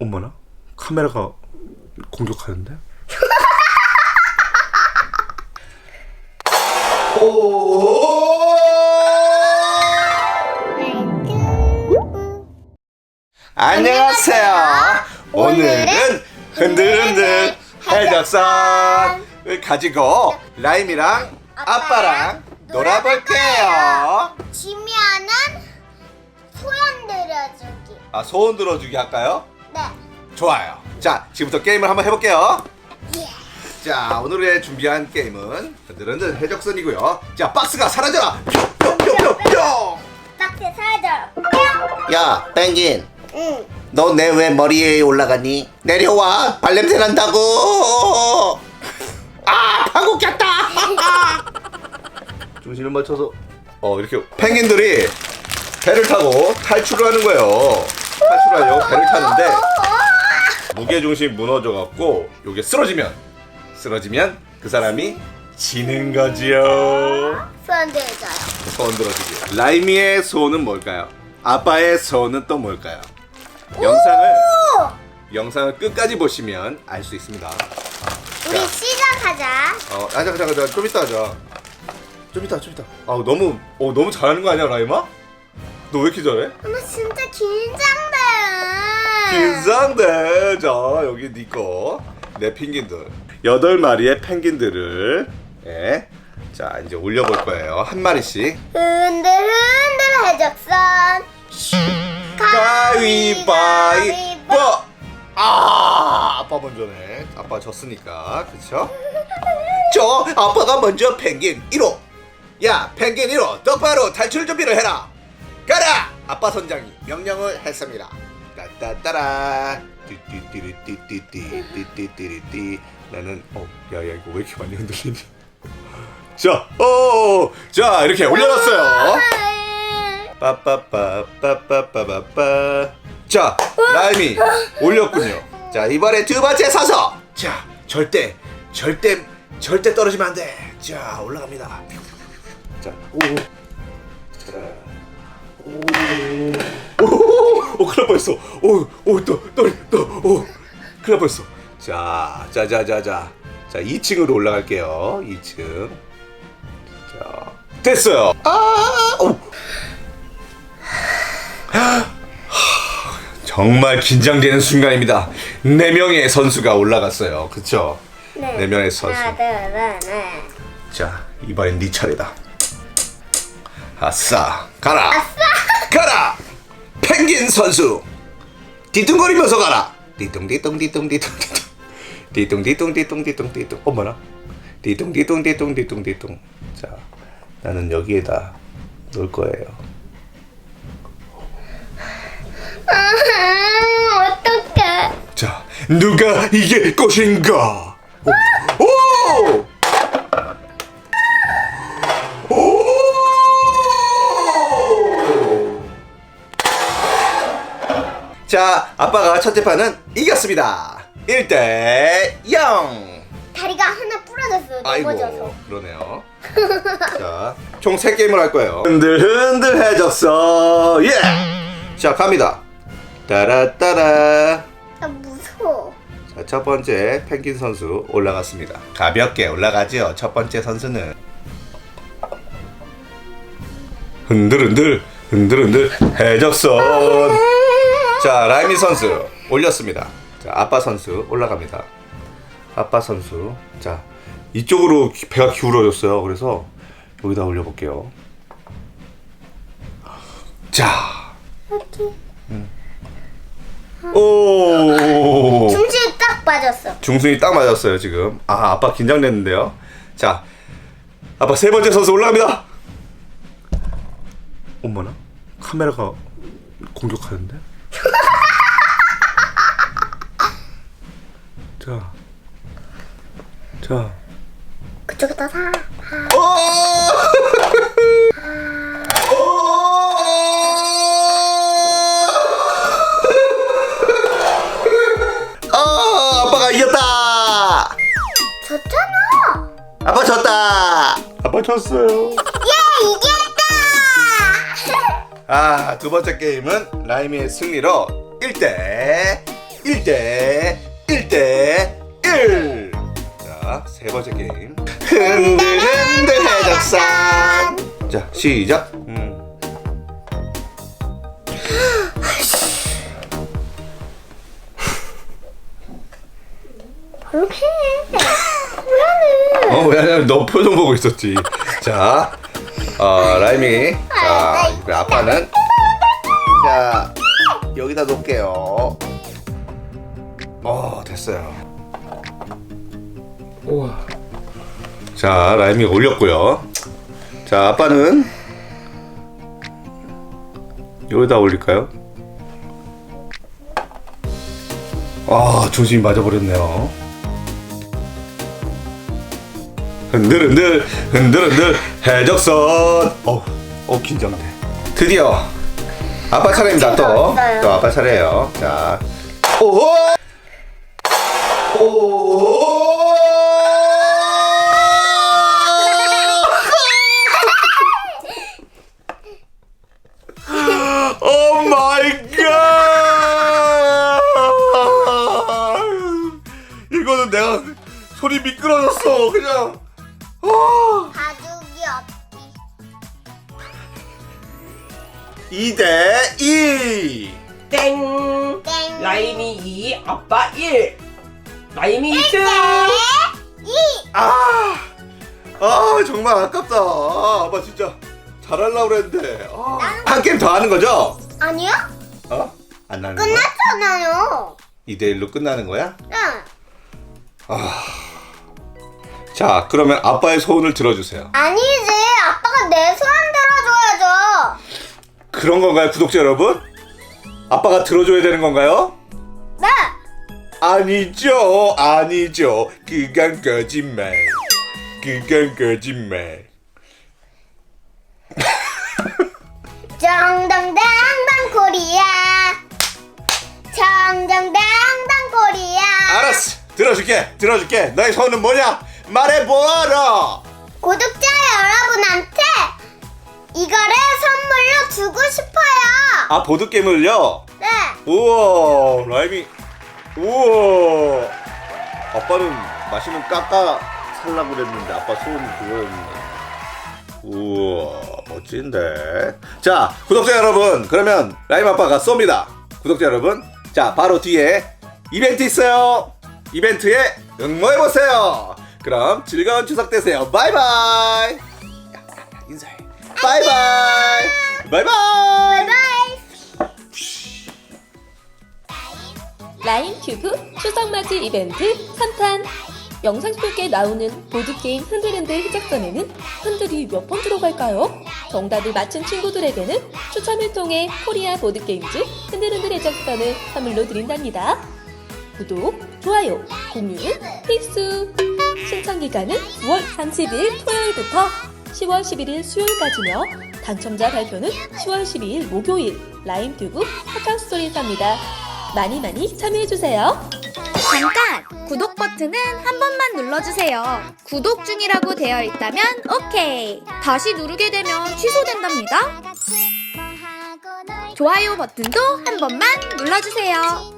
엄마나 카메라가 공격하는데? 안녕하세요. 오늘은 흔들흔들 해적선을 가지고 라임이랑 아빠랑 놀아볼게요. 지면은 소연 들여주기. 아 소원 들어주기 할까요? 네. 좋아요. 자 지금부터 게임을 한번 해볼게요. 예. 자 오늘의 준비한 게임은 흔들흔들 해적선이고요. 자 박스가 사라져라. 뿅 뿅 뿅 뿅. 박스 사줘. 뿅. 야, 펭귄. 응. 너 내 왜 머리에 올라가니? 내려와. 발냄새 난다고. 아, 방구 꼈다. 중심을 맞춰서 어 이렇게 펭귄들이 배를 타고 탈출을 하는 거예요. 탈출하려고 배를 타는데 무게 중심 무너져 갖고 요게 쓰러지면 쓰러지면 그 사람이 지는 거지요. 소연 들어줘요. 소원 들어주기. 라이미의 소원은 뭘까요? 아빠의 소원은 또 뭘까요? 영상을 영상을 끝까지 보시면 알 수 있습니다. 우리 시작하자. 어, 하자, 하자, 하자. 좀 이따 하자. 좀 이따, 좀 이따. 아, 너무, 어, 너무 잘하는 거 아니야, 라이마? 너 왜 이렇게 잘해? 엄마 진짜 긴장돼. 긴장돼. 자, 여기 네 거. 내 펭귄들. 여덟 마리의 펭귄들을, 예. 자, 이제 올려볼 거예요. 한 마리씩. 흔들 흔들 해적선. 가위바위보! 아, 아빠 먼저네. 아빠 졌으니까. 그쵸? 저, 아빠가 먼저 펭귄 1호. 야, 펭귄 1호, 똑바로 탈출 준비를 해라. 가라! 아빠 선장이 명령을 했습니다. 따따따라. 띠띠띠리띠띠띠띠띠띠띠. 나는, 어, 야, 야, 이거 왜 이렇게 많이 흔들리니? 자, 어, 자, 이렇게 올려놨어요. 빠빠빠빠빠빠빠 자 라임이 올렸군요 자 이번에 두 번째 사서 자 절대 절대 절대 떨어지면 안 돼 자 올라갑니다 자오 오 오 큰일 날 뻔했어 오 오 또 또 또 오 큰일 날 뻔했어 자자자 자 자 자 자 2층으로 올라갈게요 2층 자 됐어요 아 오 정말 긴장되는 순간입니다. 네 명의 선수가 올라갔어요. 그쵸? 네 명의 선수. 하나, 둘, 셋, 넷. 자, 이번엔 네 차례다. 아싸, 가라. 가라. 펭귄 선수. 뒤뚱거리면서 가라. 뒤뚱뒤뚱뒤뚱뒤뚱뒤뚱. 뒤뚱뒤뚱뒤뚱뒤뚱뒤뚱. 어머나. 뒤뚱뒤뚱뒤뚱뒤뚱뒤뚱. 자, 나는 여기에다 놓을 거예요. 아, 어떡해. 자, 누가 이길 것인가? 오! 자, 아빠가 첫째 판은 이겼습니다. 1대 0. 다리가 하나 부러졌어요. 아이고, 넘어져서. 그러네요. 자, 총 3게임을 할 거예요. 흔들흔들 해졌어. 예! 자, 갑니다. 따라따라. 나 무서워. 자, 첫 번째 펭귄 선수 올라갔습니다. 가볍게 올라가죠. 첫 번째 선수는 흔들흔들 흔들흔들 해적선. 자, 라이미 선수 올렸습니다. 자, 아빠 선수 올라갑니다. 아빠 선수. 자, 이쪽으로 기- 배가 기울어졌어요. 그래서 여기다 올려볼게요. 자, 오. 중심이 딱 빠졌어. 중순이 딱 맞았어요 지금 아 아빠 긴장됐는데요 자 아빠 세 번째 선수 올라갑니다 엄마나 카메라가 공격하는데 자 자. 그쪽에다 사. 아, 아빠가 이겼다. 졌잖아. 아빠 졌다. 아빠 졌어요. 예, 이겼다. 아, 두 번째 게임은 라임이의 승리로 1대 1대 1대 1. 자, 세 번째 게임. 흔들 흔들 해적산. 자, 시작. 음. 바로 해. 어, 왜냐면 너 표정 보고 있었지. 자, 어, 라임이. 자, 이제 아빠는. 자, 여기다 놓을게요. 어, 됐어요. 우와. 자, 라임이 올렸고요. 자, 아빠는. 여기다 올릴까요? 아, 중심이 맞아버렸네요. 흔들 흔들 흔들 흔들 해적선 어, 어 긴장돼 드디어 아빠 차례입니다 또. 또 아빠 차례예요 자 오! 오! 오 마이 갓! 이거는 내가 소리 미끄러졌어 그냥 아. 가족이 없지. 2대 2 땡. 땡. 라임이 2, 아빠 1. 라임이 2등. 이. 아, 아 정말 아깝다 아, 아빠 진짜 잘하려고 그랬는데 아. 한 게임 더 하는 거죠? 아니야? 어? 안 나는 거야? 끝났잖아요. 2대 1로 끝나는 거야? 응. 자 그러면 아빠의 소원을 들어주세요 아니지. 아빠가 내 소원 들어줘야죠. 그런 건가요 구독자 여러분? 아빠가 들어줘야 되는 건가요? 네. 아니죠 아니죠 그건 거짓말 그건 거짓말 정정당당 코리아. 정정당당 코리아. 알았어 들어줄게 들어줄게 너의 소원은 뭐냐 말해보아라 구독자 여러분한테 이거를 선물로 주고 싶어요. 아 보드 게임을요? 네. 우와 라임이 우와. 아빠는 맛있는 까까 살라고 그랬는데 아빠 소원이 그거였네. 우와 멋진데. 자 구독자 여러분 그러면 라임 아빠가 쏩니다. 구독자 여러분 자 바로 뒤에 이벤트 있어요. 이벤트에 응모해보세요. 그럼 즐거운 추석 되세요. 바이바이. 인사해. 바이바이. 바이바이. 바이바이. 라인 큐브 추석 맞이 이벤트 3탄 영상 속에 나오는 보드게임 흔들흔들 희작전에는 흔들이 몇 번 들어갈까요? 정답을 맞춘 친구들에게는 추첨을 통해 코리아 보드게임즈 흔들흔들 희작전을 선물로 드린답니다. 구독, 좋아요, 공유는 필수! 신청기간은 9월 30일 토요일부터 10월 11일 수요일까지며 당첨자 발표는 10월 12일 목요일 라임튜브 카카오스토리에서입니다. 많이 많이 참여해주세요. 잠깐! 구독 버튼은 한 번만 눌러주세요. 구독 중이라고 되어 있다면 오케이. 다시 누르게 되면 취소된답니다. 좋아요 버튼도 한 번만 눌러주세요.